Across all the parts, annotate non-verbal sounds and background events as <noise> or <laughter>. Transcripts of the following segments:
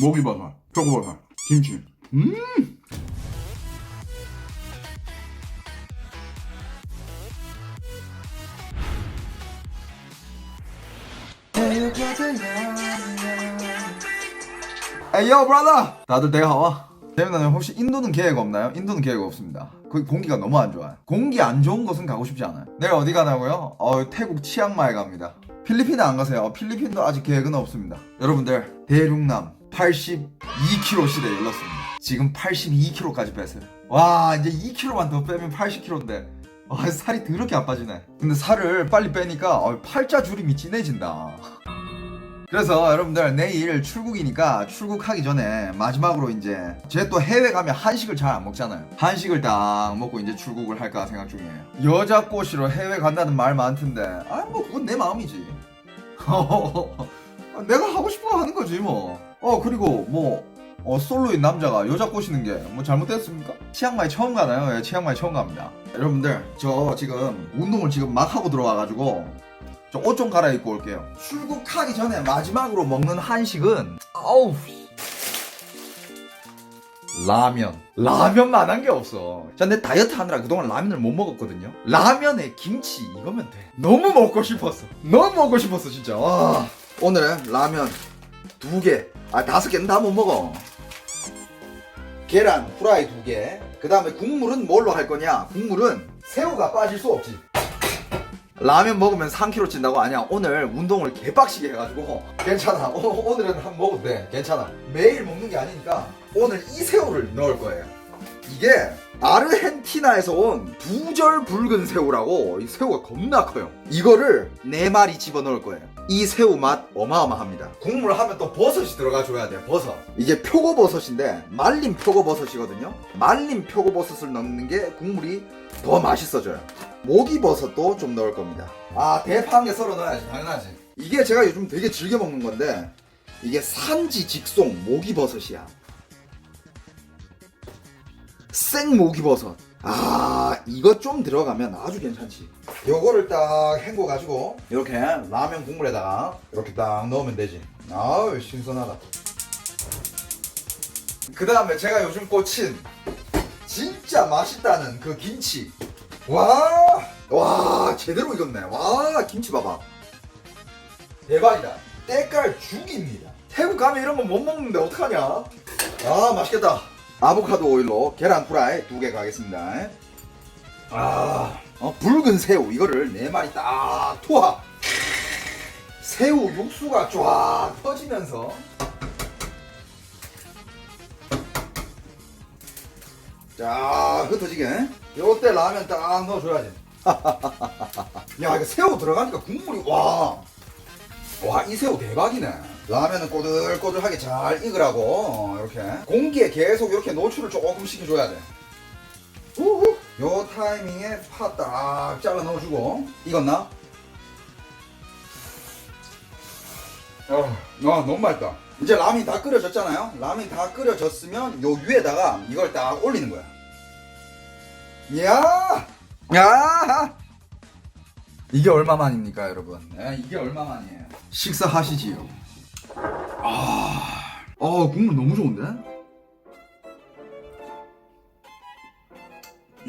모기버섯, 표고버섯, 김치. 음. 에이 요 브라더 다들 대가 와 재민아님 혹시 인도는 계획 없나요? 인도는 계획 없습니다 거기 공기가 너무 안 좋아요 공기 안 좋은 곳은 가고 싶지 않아요 내일 어디 가냐고요? 어 태국 치앙마이 갑니다 필리핀 안 가세요? 어, 필리핀도 아직 계획은 없습니다 여러분들 대륙남 82kg 시대에 일렀습니다 지금 82kg까지 뺐어요 와 이제 2kg만 더 빼면 80kg인데 와 살이 더럽게 안 빠지네 근데 살을 빨리 빼니까 어, 팔자 주름이 진해진다 그래서 여러분들 내일 출국이니까 출국하기 전에 마지막으로 이제 제 또 해외 가면 한식을 잘 안 먹잖아요. 한식을 딱 먹고 이제 출국을 할까 생각 중이에요. 여자 꼬시러 해외 간다는 말 많던데, 아 뭐 그건 내 마음이지. <laughs> 내가 하고 거 하는 거지 뭐. 어 그리고 뭐 어, 솔로인 남자가 여자 꼬시는 게 뭐 잘못됐습니까? 치앙마이 처음 가나요? 예, 치앙마이 처음 갑니다. 여러분들 저 지금 운동을 지금 막 하고 들어와가지고 저 옷 좀 갈아입고 올게요. 출국하기 전에 마지막으로 먹는 한식은 아우 라면. 라면만 한 게 없어. 자, 내 다이어트 하느라 그동안 라면을 못 먹었거든요. 라면에 김치 이거면 돼. 너무 먹고 싶었어. 너무 먹고 싶었어 진짜. 와. 오늘은 라면 두 개. 아 다섯 개는 다 못 먹어. 계란 후라이 두 개. 그 다음에 국물은 뭘로 할 거냐? 국물은 새우가 빠질 수 없지. 라면 먹으면 3kg 찐다고 아니야 오늘 운동을 개빡시게 해가지고 괜찮아 오, 오늘은 한 먹어도 돼 괜찮아 매일 먹는 게 아니니까 오늘 이 새우를 넣을 거예요 이게 아르헨티나에서 온 두절 붉은 새우라고 이 새우가 겁나 커요 이거를 네 마리 집어 넣을 거예요 이 새우 맛 어마어마합니다 국물 하면 또 버섯이 들어가 줘야 돼요 버섯 이게 표고버섯인데 말린 표고버섯이거든요 말린 표고버섯을 넣는 게 국물이 더 맛있어져요 모기버섯도 좀 넣을 겁니다. 아 대파 한개 썰어 넣어야지 당연하지. 이게 제가 요즘 되게 즐겨 먹는 건데 이게 산지 직송 모기버섯이야. 생 모기버섯. 아 이거 좀 들어가면 아주 괜찮지. 요거를 딱 헹궈 가지고 이렇게 라면 국물에다가 이렇게 딱 넣으면 되지. 아우 신선하다. 그 다음에 제가 요즘 꽂힌 진짜 맛있다는 그 김치. 와, 와, 제대로 익었네. 와, 김치 봐봐. 대박이다. 때깔 죽입니다. 태국 가면 이런 거 못 먹는데 어떡하냐? 아, 맛있겠다. 아보카도 오일로 계란 프라이 두 개 가겠습니다. 아, 어, 붉은 새우 이거를 네 마리 딱 투하. 새우 육수가 쫙 터지면서 자, 흩어지게. 요때 라면 딱 넣어줘야지. <laughs> 야, 이거 새우 들어가니까 국물이, 와. 와, 이 새우 대박이네. 라면은 꼬들꼬들하게 잘 익으라고, 어, 이렇게. 공기에 계속 이렇게 노출을 조금 시켜줘야 돼. 우후. 요 타이밍에 파 딱 잘라 넣어주고. 익었나? 어, 아, 너무 맛있다. 이제 라면이 다 끓여졌잖아요. 라면이 다 끓여졌으면 요 위에다가 이걸 딱 올리는 거야. 야! 야! 이게 얼마만입니까, 여러분? 예, 이게 얼마만이에요? 식사하시지요. 아, 어, 국물 너무 좋은데?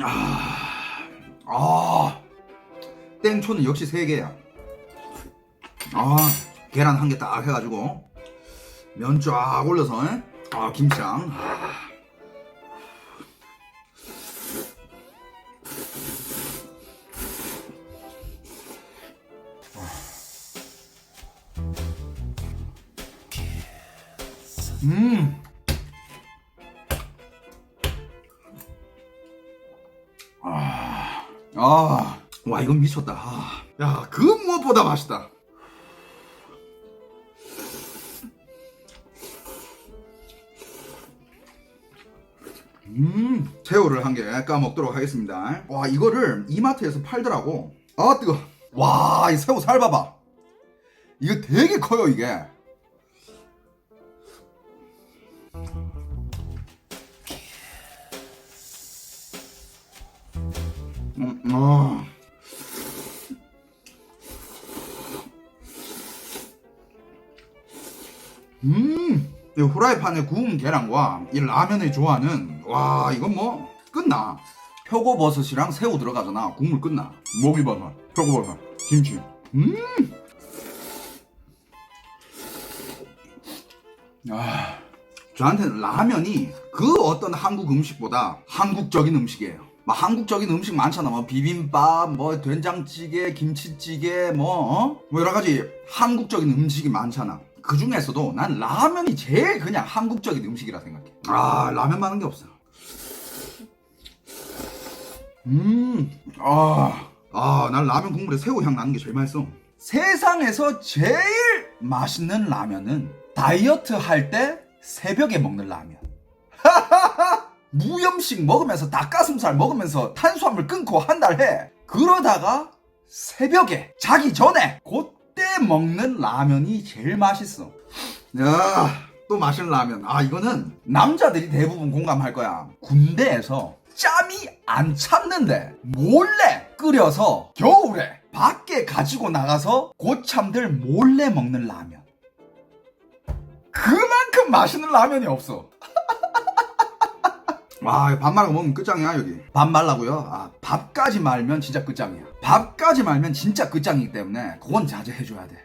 아, 아, 땡초는 역시 세 개야. 아, 계란 한 개 딱 해가지고 면 쫙 올려서, 에? 아, 김치랑. 음. 아, 아, 와 이건 미쳤다. 아, 야, 그 무엇보다 맛있다. 음, 새우를 한 개 까먹도록 하겠습니다. 와, 이거를 이마트에서 팔더라고. 아, 뜨거. 와, 이 새우 살 봐봐. 이거 되게 커요, 이게. 음, 아. 음. 이 후라이팬에 구운 계란과 이 라면의 조화는 와 이건 뭐 끝나 표고버섯이랑 새우 들어가잖아 국물 끝나 목이버섯 표고버섯 김치 음 아, 저한테는 라면이 그 어떤 한국 음식보다 한국적인 음식이에요. 막 한국적인 음식 많잖아. 뭐 비빔밥, 뭐 된장찌개, 김치찌개, 뭐, 어? 뭐 여러 가지 한국적인 음식이 많잖아. 그 중에서도 난 라면이 제일 그냥 한국적인 음식이라 생각해. 아, 라면 많은 게 없어. 음, 아, 아, 난 라면 국물에 새우 향 나는 게 제일 맛있어. 세상에서 제일 맛있는 라면은 다이어트 할 때 새벽에 먹는 라면. <laughs> 무염식 먹으면서 닭가슴살 먹으면서 탄수화물 끊고 한 달 해. 그러다가 새벽에 자기 전에 그때 먹는 라면이 제일 맛있어. 야, 또 맛있는 라면. 아, 이거는 남자들이 대부분 공감할 거야. 군대에서 짬이 안 찼는데 몰래 끓여서 겨울에 밖에 가지고 나가서 고참들 몰래 먹는 라면. 그만큼 맛있는 라면이 없어. 와, 밥 말고 먹으면 끝장이야, 여기. 밥 말라고요? 아, 밥까지 말면 진짜 끝장이야. 밥까지 말면 진짜 끝장이기 때문에 그건 자제해줘야 돼.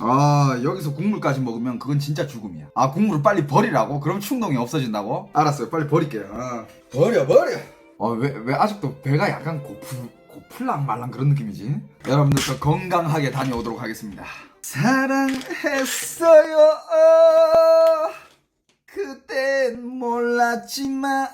아, 여기서 국물까지 먹으면 그건 진짜 죽음이야. 아, 국물을 빨리 버리라고? 그럼 충동이 없어진다고? 알았어요. 빨리 버릴게요. 아, 버려, 버려. 어, 왜, 왜 아직도 배가 약간 고프, 고플랑 말랑 그런 느낌이지? 여러분들 저 건강하게 다녀오도록 하겠습니다. 사랑했어요. 그땐 몰랐지만